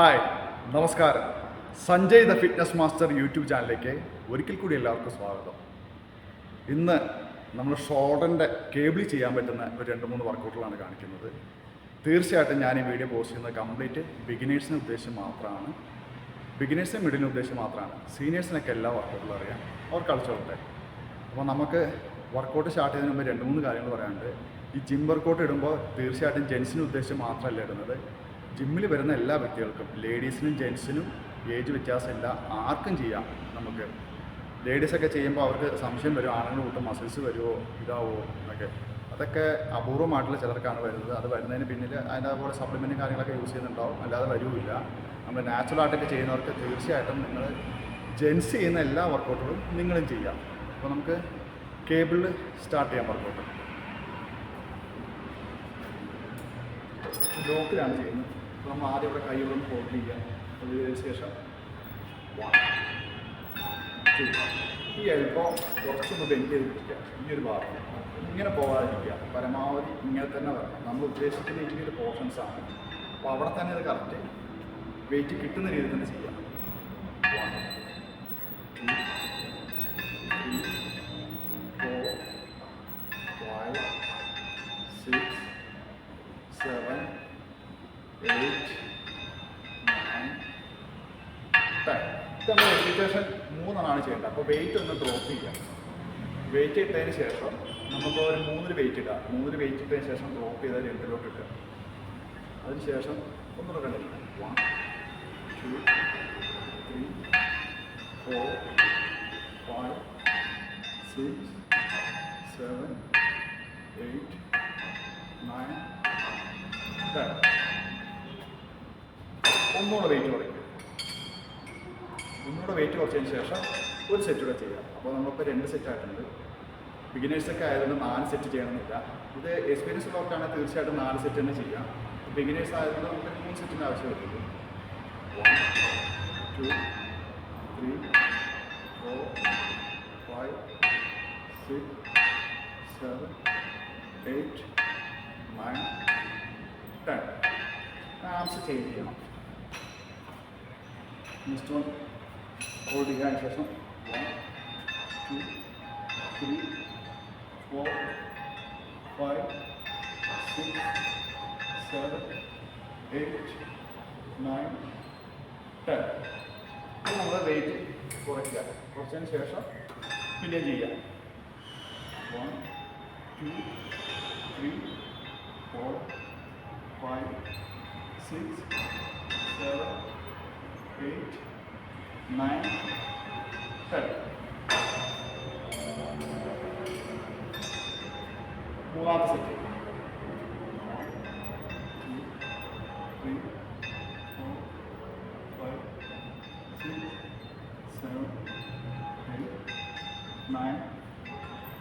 Hi നമസ്കാരം. Sanjay the fitness master YouTube ചാനലിലേക്ക് ഒരിക്കൽ കൂടി എല്ലാവർക്കും സ്വാഗതം. ഇന്ന് നമ്മൾ ഷോർട്ടന്റെ കേബിൾ ചെയ്യാൻ പറ്റുന്ന ഒരു രണ്ട് മൂന്ന് വർക്കൗട്ടുകളാണ് കാണിക്കുന്നത്. തീർച്ചയായിട്ടും ഞാൻ ഈ വീഡിയോ പോസ്റ്റ് ചെയ്യുന്നത് കംപ്ലീറ്റ് ബിഗിനേഴ്സിനെ ഉദ്ദേശം മാത്രമാണ്. ബിഗിനേഴ്സിന് മിഡിലിന് ഉദ്ദേശം മാത്രമാണ്. സീനിയേഴ്സിനൊക്കെ എല്ലാ വർക്കൗട്ടുകളും അറിയാം. അവർ കളിച്ചോട്ടെ അപ്പോൾ നമുക്ക് വർക്കൗട്ട് സ്റ്റാർട്ട് ചെയ്യുന്നതിന് മുമ്പ് രണ്ട് മൂന്ന് കാര്യങ്ങൾ പറയാനുണ്ട്. ഈ ജിം വർക്കൗട്ട് ഇടുമ്പോൾ തീർച്ചയായിട്ടും ജെൻസിനെ ഉദ്ദേശം മാത്രമല്ല ഇടുന്നത്. ജിമ്മിൽ വരുന്ന എല്ലാ വ്യക്തികൾക്കും ലേഡീസിനും ജെൻസിനും ഏജ് വ്യത്യാസമില്ല. ആർക്കും ചെയ്യാം നമുക്ക്. ലേഡീസൊക്കെ ചെയ്യുമ്പോൾ അവർക്ക് സംശയം വരും ആണുങ്ങൾ കൂട്ടം മസിൽസ് വരുമോ? ഇതാവോ? എന്നൊക്കെ. അതൊക്കെ അപൂർവമായിട്ടുള്ള ചിലർക്കാണ് വരുന്നത്. അത് വരുന്നതിന് പിന്നിൽ അതിന്റെ പോലെ സപ്ലിമെന്റും കാര്യങ്ങളൊക്കെ യൂസ് ചെയ്യുന്നുണ്ടാവും. അല്ലാതെ വരുമില്ല നമ്മൾ നാച്ചുറൽ ആയിട്ടൊക്കെ ചെയ്യുന്നവർക്ക് തീർച്ചയായിട്ടും നിങ്ങൾ ജെൻസ് ചെയ്യുന്ന എല്ലാ വർക്കൗട്ടുകളും നിങ്ങളും ചെയ്യാം. അപ്പോൾ നമുക്ക് കേബിളിൽ സ്റ്റാർട്ട് ചെയ്യാം വർക്കൗട്ട് ലോക്കിലാണ് ചെയ്യുന്നത്. നമ്മൾ ആദ്യം ഇവിടെ കൈ ഇവിടെ ഹോൾഡ് ചെയ്യാം അതിന് ശേഷം one, two. ഈ എളുപ്പം കുറച്ചൊന്ന് ബെൻഡ് ചെയ്ത് പിടിക്കുക ഈ ഒരു ഭാഗം. ഇങ്ങനെ പോകാതിരിക്കുക. പരമാവധി ഇങ്ങനെ തന്നെ വരണം. നമ്മൾ ഉദ്ദേശിക്കുന്ന ഈ ഒരു പോർഷൻസ് ആണ്. അപ്പോൾ അവിടെ തന്നെ ഇത് കറക്റ്റ് വെയിറ്റ് കിട്ടുന്ന രീതിയിൽ തന്നെ ചെയ്യാം. Eight, നയൻ ടെൻ നമ്മൾ മെഡിറ്റേഷൻ മൂന്നെണ്ണമാണ് ചെയ്യേണ്ടത്. അപ്പോൾ വെയിറ്റ് ഒന്ന് ഡ്രോപ്പ് ചെയ്യാം. വെയിറ്റ് ഇട്ടതിന് ശേഷം നമുക്ക് ഒരു മൂന്നിൽ വെയിറ്റ് ഇടാം. മൂന്നിൽ വെയിറ്റ് ഇട്ടതിന് ശേഷം ഡ്രോപ്പ് ചെയ്താൽ രണ്ടിലോട്ട് ഇട്ടുക അതിന് ശേഷം ഒന്നുകൂടെ കണ്ടില്ല one two three four five six seven eight nine ten ഒന്നുകൂടെ വെയിറ്റ് കുറയ്ക്കുക ഒന്നുകൂടെ വെയിറ്റ് കുറച്ചതിന് ശേഷം ഒരു സെറ്റ് കൂടെ ചെയ്യാം. അപ്പോൾ നമ്മളിപ്പോൾ രണ്ട് സെറ്റ് ആയിട്ടുണ്ട്. ബിഗിനേഴ്സൊക്കെ ആയതുകൊണ്ട് നാല് സെറ്റ് ചെയ്യണമെന്നില്ല. ഇത് എക്സ്പീരിയൻസ് ഉള്ളവർക്കാണെങ്കിൽ തീർച്ചയായിട്ടും നാല് സെറ്റ് തന്നെ ചെയ്യാം. ബിഗിനേഴ്സ് ആയതുകൊണ്ട് നമുക്ക് മൂന്ന് സെറ്റിന്റെ ആവശ്യം വരുള്ളൂ one two three four five six seven eight nine ten arms change ചെയ്യണം. നെക്സ്റ്റ് വൺ ഹോൾഡ് ചെയ്യാൻ ശേഷം one two three four five six seven eight nine ten ഇത് നമ്മൾ വെയിറ്റ് കുറയ്ക്കുക. കുറച്ചതിന് ശേഷം പിന്നെ ചെയ്യാം one two three four five six seven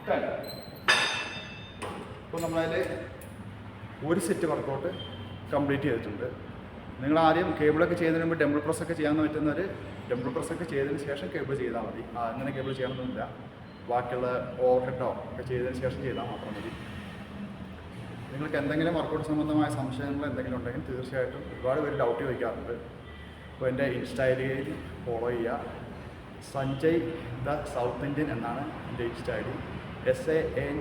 ten ഇപ്പോൾ നമ്മളതിൽ ഒരു സെറ്റ് വർക്കൗട്ട് കംപ്ലീറ്റ് ചെയ്തിട്ടുണ്ട്. നിങ്ങൾ ആദ്യം കേബിളൊക്കെ ചെയ്യുന്നതിന് മുമ്പ് ടെമ്പിൾ പ്രസ് ഒക്കെ ചെയ്യാൻ പറ്റുന്നവർ ടെമ്പിൾ പ്രസ് ഒക്കെ ചെയ്തതിന് ശേഷം കേബിൾ ചെയ്താൽ മതി. അങ്ങനെ കേബിൾ ചെയ്യണമെന്നില്ല ബാക്കിയുള്ള ഓവർ ഒക്കെ ചെയ്തതിന് ശേഷം ചെയ്താൽ മാത്രം മതി. നിങ്ങൾക്ക് എന്തെങ്കിലും വർക്കൗട്ട് സംബന്ധമായ സംശയങ്ങൾ എന്തെങ്കിലും ഉണ്ടെങ്കിൽ തീർച്ചയായിട്ടും ഒരുപാട് പേര് ഡൗട്ട് ചോദിക്കാറുണ്ട്. അപ്പോൾ എന്റെ ഇൻസ്റ്റ ഫോളോ ചെയ്യുക. സഞ്ജയ് ദ സൗത്ത് ഇന്ത്യൻ എന്നാണ് എന്റെ insta I D. S A N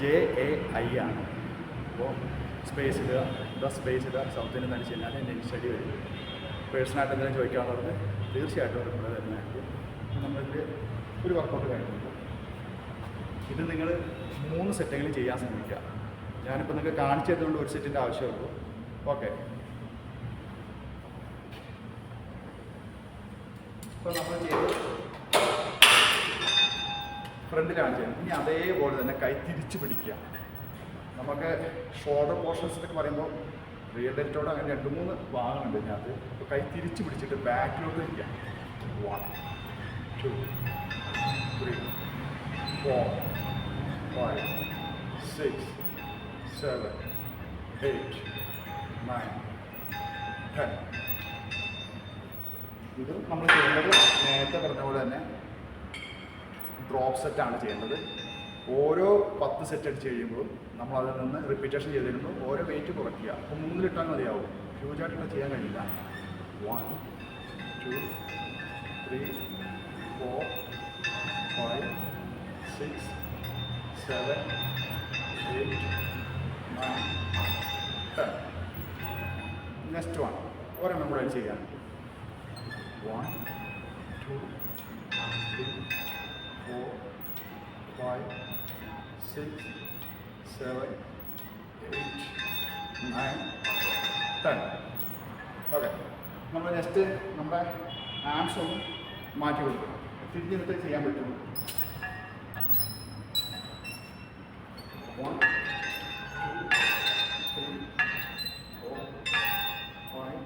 J A I ആണ്. അപ്പോൾ സ്പേസ് ഇടുക ദ സ്പേസ് ഇടുക സൗത്ത് ഇന്ത്യൻ എന്ന് കഴിഞ്ഞാൽ എന്റെ ഇൻസ്റ്റഡി വരും. പേഴ്സണായിട്ട് എന്തെങ്കിലും ചോദിക്കാനുള്ളത് തീർച്ചയായിട്ടും റിപ്ലൈ തരുന്നതായിരിക്കും നമ്മളിതിൽ ഒരു വർക്കൗട്ട് കഴിഞ്ഞിട്ടുണ്ട്. ഇത് നിങ്ങൾ മൂന്ന് സെറ്റെങ്കിലും ചെയ്യാൻ ശ്രമിക്കുക. ഞാനിപ്പോൾ നിങ്ങൾക്ക് കാണിച്ചു തരുന്നുണ്ട് ഒരു സെറ്റിന്റെ ആവശ്യമുള്ളൂ. ഓക്കെ ഇപ്പോൾ നമ്മൾ ചെയ്ത് ഫ്രണ്ടിലാണ് ചെയ്യുന്നത്. ഇനി അതേപോലെ തന്നെ കൈ തിരിച്ച് പിടിക്കുക. നമുക്ക് ഷോൾഡർ പോർഷൻസിലൊക്കെ പറയുമ്പോൾ റിയൽ ഡെറ്റോടെ അങ്ങനെ രണ്ട് മൂന്ന് ഭാഗങ്ങളുണ്ട് ഇതിനകത്ത്. അപ്പോൾ കൈ തിരിച്ച് പിടിച്ചിട്ട് ബാക്കിലോട്ട് ഇരിക്കാം. One two three four five six seven eight nine ten ഇത് നമ്മൾ ചെയ്യേണ്ടത് നേരത്തെ പറഞ്ഞ പോലെ തന്നെ ഡ്രോപ്പ് സെറ്റാണ് ചെയ്യേണ്ടത്. ഓരോ പത്ത് സെറ്റ് അടിച്ച് കഴിയുമ്പോഴും നമ്മൾ അതിൽ നിന്ന് റിപ്പീറ്റേഷൻ ചെയ്തിരുന്നു. ഓരോ വെയിറ്റ് കുറയ്ക്കുക. അപ്പോൾ മൂന്നിലിട്ടാൽ മതിയാവും. ഹ്യൂജായിട്ടുള്ള ചെയ്യാൻ കഴിയില്ല. One two three four five six seven eight nine ten next one ഒരെണ്ണം കൂടെ ചെയ്യാൻ one six seven eight nine ten okay നമ്മൾ നെക്സ്റ്റ് നമ്മുടെ ആംസ് ഒന്ന് മാറ്റി കൊടുക്കും തിരിഞ്ഞിട്ട് ചെയ്യാൻ പറ്റും one two three four five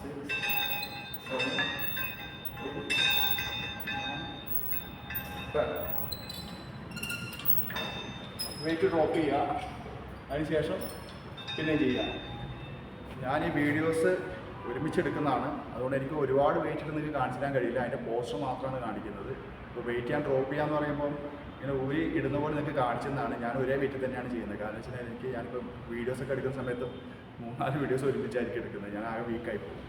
six seven eight nine ten Weight drop ചെയ്യുക. അതിനുശേഷം പിന്നെ ചെയ്യുക? ഞാൻ ഈ വീഡിയോസ് ഒരുമിച്ചെടുക്കുന്നതാണ്. അതുകൊണ്ട് എനിക്ക് ഒരുപാട് വെയിറ്റ് നിങ്ങൾക്ക് കാണിച്ചു തരാൻ കഴിയില്ല. അതിന്റെ പോസ്റ്റർ മാത്രമാണ് കാണിക്കുന്നത്. ഇപ്പോൾ വെയിറ്റ് ഞാൻ ഡ്രോപ്പ് ചെയ്യാന്ന് പറയുമ്പോൾ ഇങ്ങനെ ഊരി ഇടുന്ന പോലെ നിങ്ങൾക്ക് കാണിച്ചെന്നാണ് ഞാൻ ഒരേ വെയിറ്റ് തന്നെയാണ് ചെയ്യുന്നത്. കാരണം വെച്ചാൽ എനിക്ക് ഞാനിപ്പോൾ വീഡിയോസൊക്കെ എടുക്കുന്ന സമയത്ത് മൂന്നാൽ വീഡിയോസ് ഒരുമിച്ചായിരിക്കും എടുക്കുന്നത്. ഞാൻ ആകെ വീക്കായി പോകും.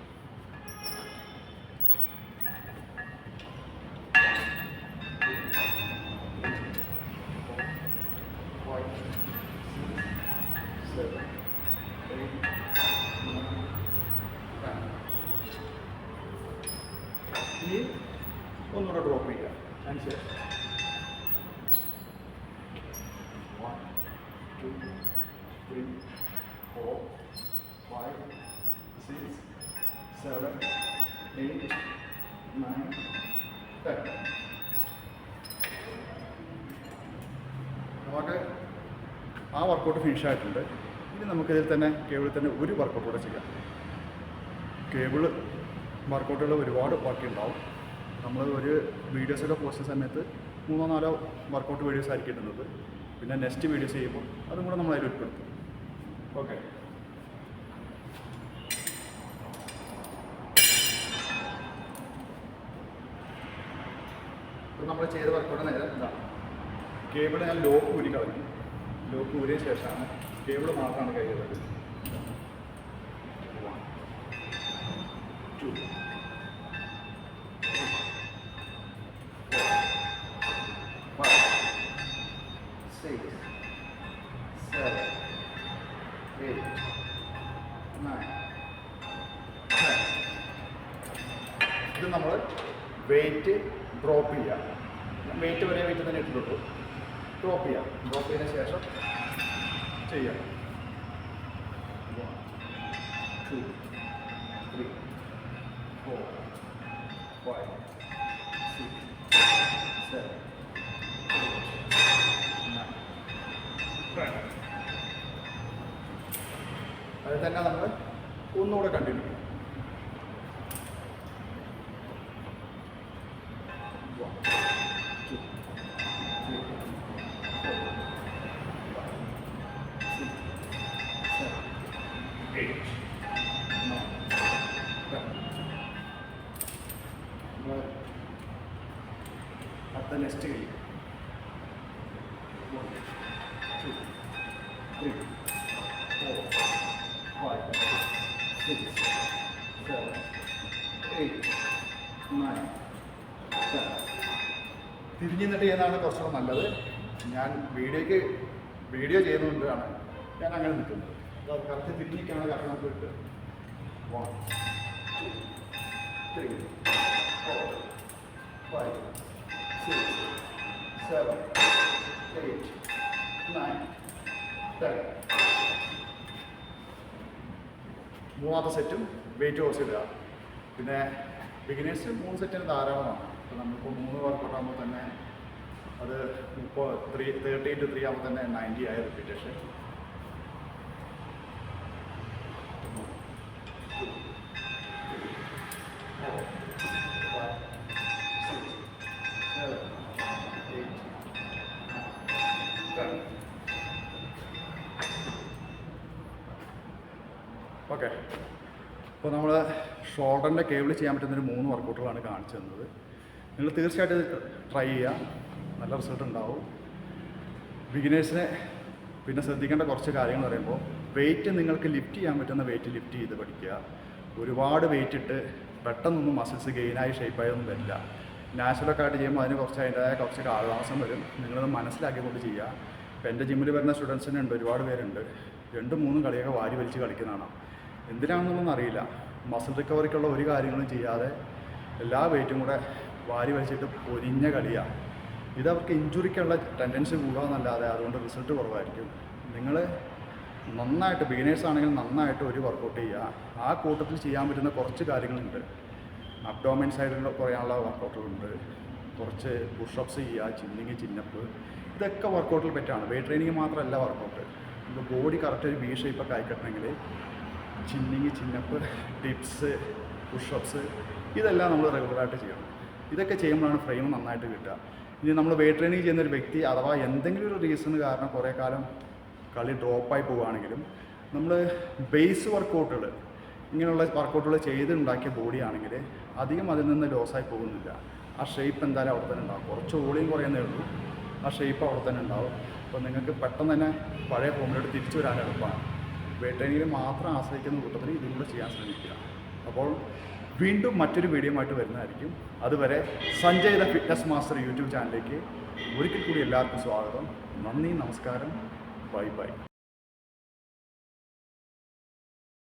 ഇനി ഒന്നുകൂടെ ഡ്രോപ്പ് ചെയ്യുക അതിനുശേഷം വൺ നമുക്ക് ആ വർക്കൗട്ട് ഫിനിഷ് ആയിട്ടുണ്ട്. ഇനി നമുക്കിതിൽ തന്നെ കേബിളിൽ തന്നെ ഒരു വർക്കൗട്ട് കൂടെ ചെയ്യാം. കേബിൾ വർക്കൗട്ടുകൾ ഒരുപാട് ബാക്കി ഉണ്ടാവും നമ്മൾ ഒരു വീഡിയോസൊക്കെ പോസ്റ്റ് ചെയ്യുന്ന സമയത്ത് മൂന്നോ നാലോ വർക്കൗട്ട് വീഡിയോസ് ആയിരിക്കും ഇടുന്നത്. പിന്നെ നെക്സ്റ്റ് വീഡിയോസ് ചെയ്യുമ്പോൾ അതും കൂടെ നമ്മൾ അതിൽ ഉൾപ്പെടുത്തും. ഓക്കെ നമ്മൾ ചെയ്ത വർക്കൗട്ട് നേരെ എന്താണ് കേബിൾ ഞാൻ ലോക്ക് ഊരി കളഞ്ഞു. ലോക്ക് ഊരിയ ശേഷമാണ് കേബിൾ മാത്രമാണ് കയ്യിലുള്ളത് വെയിറ്റ് ഡ്രോപ്പ് ചെയ്യുക വെയിറ്റ് വരെ വെയിറ്റ് തന്നെ ഇട്ടിട്ടുള്ളൂ. ഡ്രോപ്പ് ചെയ്യാം. ഡ്രോപ്പ് ചെയ്തതിന് ശേഷം ചെയ്യാം. Eight, അത് തന്നെ നമ്മൾ ഒന്നുകൂടെ കണ്ടിന്യൂ നിന്നിട്ട് ചെയ്യുന്നതാണ് കുറച്ചുകൂടെ നല്ലത്? ഞാൻ വീഡിയോയ്ക്ക് വീഡിയോ ചെയ്യുന്നതുകൊണ്ടാണ് ഞാൻ അങ്ങനെ നിൽക്കുന്നത്. അപ്പോൾ കറക്റ്റ് തിരിഞ്ഞിട്ടാണ് കറക്റ്റ് നമുക്ക് കിട്ടുക one two three four five six seven eight nine ten മൂന്നാമത്തെ സെറ്റും വെയിറ്റ് ഓസ് ഇടുക. പിന്നെ ബിഗിനേഴ്സ് മൂന്ന് സെറ്റിന് ധാരാളമാണ്. അപ്പോൾ നമ്മളിപ്പോൾ മൂന്ന് വർക്കൗട്ടാകുമ്പോൾ തന്നെ അത് ഇപ്പോൾ ത്രീ തേർട്ടി ടു ത്രീ ആകുമ്പോൾ തന്നെ നയന്റി ആയ റിപ്പീറ്റേഷൻ ഓക്കെ ഇപ്പോൾ നമ്മൾ ഷോൾഡറിന്റെ കേബിൾ ചെയ്യാൻ പറ്റുന്ന ഒരു മൂന്ന് വർക്കൗട്ടുകളാണ് കാണിച്ചു തന്നത്. നിങ്ങൾ തീർച്ചയായിട്ടും ട്രൈ ചെയ്യുക. നല്ല റിസൾട്ട് ഉണ്ടാവും. ബിഗിനേഴ്സിനെ പിന്നെ ശ്രദ്ധിക്കേണ്ട കുറച്ച് കാര്യങ്ങൾ പറയുമ്പോൾ വെയിറ്റ് നിങ്ങൾക്ക് ലിഫ്റ്റ് ചെയ്യാൻ പറ്റുന്ന വെയിറ്റ് ലിഫ്റ്റ് ചെയ്ത് പഠിക്കുക. ഒരുപാട് വെയിറ്റ് ഇട്ട് പെട്ടെന്നൊന്നും മസിൽസ് ഗെയിനായി ഷേപ്പായൊന്നും വരില്ല. നാച്ചുറലൊക്കെ ആയിട്ട് ചെയ്യുമ്പോൾ അതിന് കുറച്ച് അതിന്റെതായ കുറച്ച് കാലതാമസം വരും. നിങ്ങളത് മനസ്സിലാക്കിക്കൊണ്ട് ചെയ്യുക. ഇപ്പം എന്റെ ജിമ്മിൽ വരുന്ന സ്റ്റുഡൻസിനെ ഉണ്ട് ഒരുപാട് പേരുണ്ട്. രണ്ടും മൂന്നും കളിയൊക്കെ വാരി വലിച്ച് കളിക്കുന്നതാണ് എന്തിനാണെന്നൊന്നും അറിയില്ല. മസിൽ റിക്കവറിക്കുള്ള ഒരു കാര്യങ്ങളും ചെയ്യാതെ എല്ലാ വെയിറ്റും കൂടെ വാരി വലിച്ചിട്ട് പൊരിഞ്ഞ കളിയാണ് ഇത് അവർക്ക് ഇഞ്ചുറിക്കുള്ള ടെൻഡൻസി കൂടാന്നല്ലാതെ അതുകൊണ്ട് റിസൾട്ട് കുറവായിരിക്കും. നിങ്ങൾ നന്നായിട്ട് ബിഗിനേഴ്സ് ആണെങ്കിൽ നന്നായിട്ട് ഒരു വർക്കൗട്ട് ചെയ്യുക. ആ കൂട്ടത്തിൽ ചെയ്യാൻ പറ്റുന്ന കുറച്ച് കാര്യങ്ങളുണ്ട്. അബ്ഡോമിൻ സൈഡിൽ കുറയാനുള്ള വർക്കൗട്ടുകളുണ്ട് കുറച്ച് പുഷപ്സ് ചെയ്യുക ചിന്നിങ് ചിന്നപ്പ് ഇതൊക്കെ വർക്കൗട്ടിൽ പറ്റാണ് വെയിറ്റ് ട്രെയിനിങ് മാത്രമല്ല വർക്കൗട്ട് ഇപ്പോൾ ബോഡി കറക്റ്റ് ഒരു ബി ഷേപ്പൊക്കെ ആയിക്കിട്ടണമെങ്കിൽ chinning chin up tips pushups ഇതെല്ലാം നമ്മൾ റെഗുലറായിട്ട് ചെയ്യണം. ഇതൊക്കെ ചെയ്യുമ്പോഴാണ് ഫ്രെയിം നന്നായിട്ട് കിട്ടുക. ഇനി നമ്മൾ വെയിറ്റ് ട്രെയിനിങ് ചെയ്യുന്ന ഒരു വ്യക്തി അഥവാ എന്തെങ്കിലും ഒരു റീസൺ കാരണം കുറേ കാലം കളി ഡ്രോപ്പായി പോവുകയാണെങ്കിലും നമ്മൾ ബേസ് വർക്കൗട്ടുകൾ ഇങ്ങനെയുള്ള വർക്കൗട്ടുകൾ ചെയ്തുണ്ടാക്കിയ ബോഡി ആണെങ്കിൽ അധികം അതിൽ നിന്ന് ലോസായി പോകുന്നില്ല. ആ ഷേപ്പ് എന്തായാലും അവിടെ തന്നെ ഉണ്ടാവും. കുറച്ച് ഓളിയും കുറയുന്നേ ഉള്ളൂ. ആ ഷേപ്പ് അവിടെ തന്നെ ഉണ്ടാവും. അപ്പോൾ നിങ്ങൾക്ക് പെട്ടെന്ന് തന്നെ പഴയ ഫോമിലോട്ട് തിരിച്ചു വരാൻ എളുപ്പമാണ്. വെയിറ്റ് ട്രെയിനിങ്ങിൽ മാത്രം ആശ്രയിക്കുന്ന കൂട്ടത്തിന് ഇതും കൂടെ ചെയ്യാൻ ശ്രമിക്കുക. അപ്പോൾ വീണ്ടും മറ്റൊരു വീഡിയോ ആയിട്ട് വരുന്നതായിരിക്കും. അതുവരെ Sanjay the fitness master YouTube ചാനലിലേക്ക് ഒരിക്കൽ കൂടി എല്ലാവർക്കും സ്വാഗതം. നന്ദി നമസ്കാരം. Bye bye.